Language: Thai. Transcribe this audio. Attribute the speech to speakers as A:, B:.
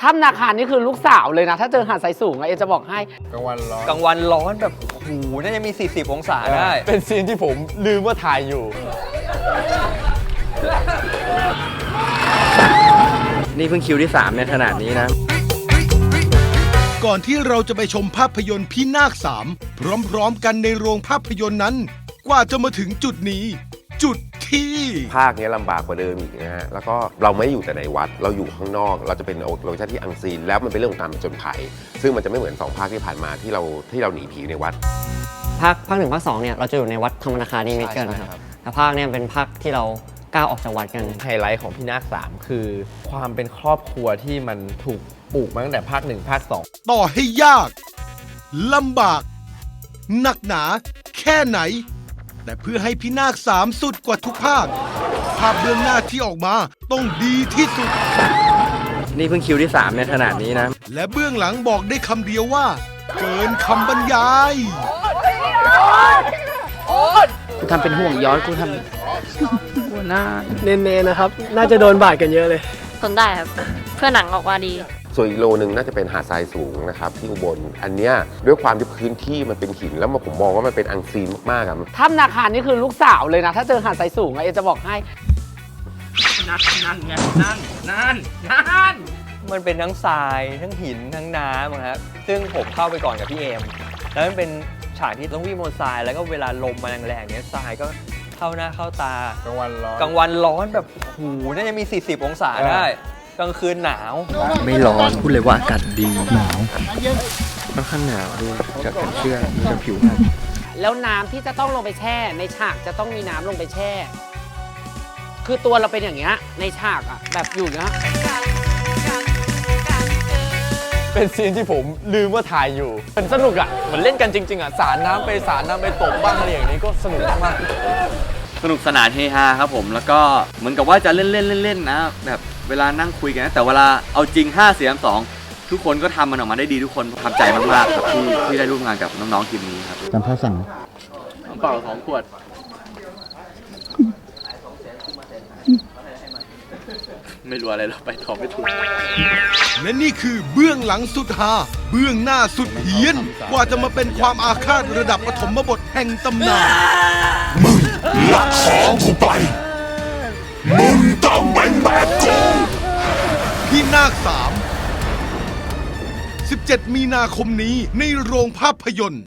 A: ถ้ำนาคานี่คือลูกสาวเลยนะ ถ้าเจอหาดสายสูงอะเอจะบอกให้
B: กลางวันร้อน
C: กลางวันร้อนแบบโอ้โหน่าจะมี 40 องศาได้
B: เป็นซีนที่ผมลืมว่าถ่ายอยู่
D: นี่เพิ่งคิวที่ 3 ในขนาดนี้นะ
E: ก่อนที่เราจะไปชมภาพยนตร์พี่นาคสามพร้อมๆกันในโรงภาพยนตร์นั้น กว่าจะมาถึงจุดนี้ จุด ที่
F: ภาคนี้ลำบากกว่าเดิมอีกนะฮะ แล้วก็เราไม่อยู่แต่ในวัด เราอยู่ข้างนอก เราจะเป็นโลเคชั่นที่อังซีน แล้วมันเป็นเรื่องของการผจญภัย ซึ่งมันจะไม่เหมือนสองภาคที่ผ่านมาที่เราที่เราหนีผีในวัด
G: ภาคภาคหนึ่งภาคสองเนี่ยเราจะอยู่ในวัดธรรมนาคานิมิตรกันนะครับแต่ภาคเนี่ยเป็นภาคที่เราก้าวออกจากวัดกัน
B: ไฮไลท์ของพี่นาคสามคือ ความเป็นครอบครัวที่มันถูกปลูกมาตั้งแต่ภาคหนึ่งภาคสอง
E: ต่อให้ยากลำบาก หนักหนา แค่ไหน แต่เพื่อให้พี่นาคสามสุดกว่าทุกภาค ภาพเบื้องหน้าที่ออกมาต้องดีที่สุด
D: นี่เพิ่งคิวที่ 3 ในขนาดนี้นะ
E: และเบื้องหลังบอกได้คำเดียวว่า เกินคำบรรยาย
A: กูทำเป็นห่วงย้อนกูทำ หัวหน้า
H: เนนๆนะครับ น่าจะโดนบาดกันเยอะเลย
I: ทนได้ครับ เพื่อหนังออกมาดี
F: ส่วนอีกโลนึงน่าจะเป็นหาดทรายสูงนะครับที่อุบล อันเนี้ยด้วยความที่พื้นที่มันเป็นหินแล้วมาผมมองว่ามันเป็นอังซีนมากๆอะ
A: ถ้ำนาคานี่คือลูกสาวเลยนะ ถ้าเจอหาดสายสูงอะเอจะบอกให้
C: มันเป็นทั้งทรายทั้งหินทั้งน้ำอะครับซึ่งผมเข้าไปก่อนกับพี่เอม แล้วมันเป็นฉากที่ต้องวิ่งบนทราย แล้วก็เวลาลมมาแรงๆเนี้ยทรายก็เข้าหน้าเข้าตา
B: กลางวันร้อน
C: กลางวันร้อนแบบโอ้โหน่าจะมี 40 องศาได้ กลางคืนหนาว
D: ไม่ร้อนพูดเลยว่าอากาศดีหนาวค่อนข้างหนาวด้วยจากกันเชื่อกจากผิวหนัง
A: แล้วน้ำที่จะต้องลงไปแช่ ในฉากจะต้องมีน้ำลงไปแช่ คือตัวเราเป็นอย่างเงี้ยในฉากอะแบบอยู่อย่างเงี้ย
B: เป็นซีนที่ผมลืมว่าถ่ายอยู่มันสนุกอะเหมือนเล่นกันจริง ๆอะสารน้ำไปสารน้ำไปตกบ้างอะไรอย่างนี้ก็สนุกมาก
D: สนุกสนานเฮฮาครับผมแล้วก็เหมือนกับว่าจะเล่นเล่นเล่นเล่นๆนะแบบ เวลานั่งคุยกันนะแต่เวลาเอาจริง5เสียงสองทุกคนก็ทำมันออกมาได้ดีทุกคนประทับใจมากๆครับที่ที่ได้ร่วมงานกับน้องๆทีมนี้ครับ
H: จำพ่อสั่ง
D: เปล่าสองขวดไม่รู้อะไรเราไปต่อไม่ถูก
E: และนี่คือเบื้องหลังสุดฮาเบื้องหน้าสุดเฮี้ยน กว่าจะมาเป็นความอาฆาตระดับปฐมบทแห่งตำนาน มึงลักของกูไป มึงต้องเป็นแบบกูพี่ นาคสาม17 มีนาคมนี้ในโรงภาพยนตร์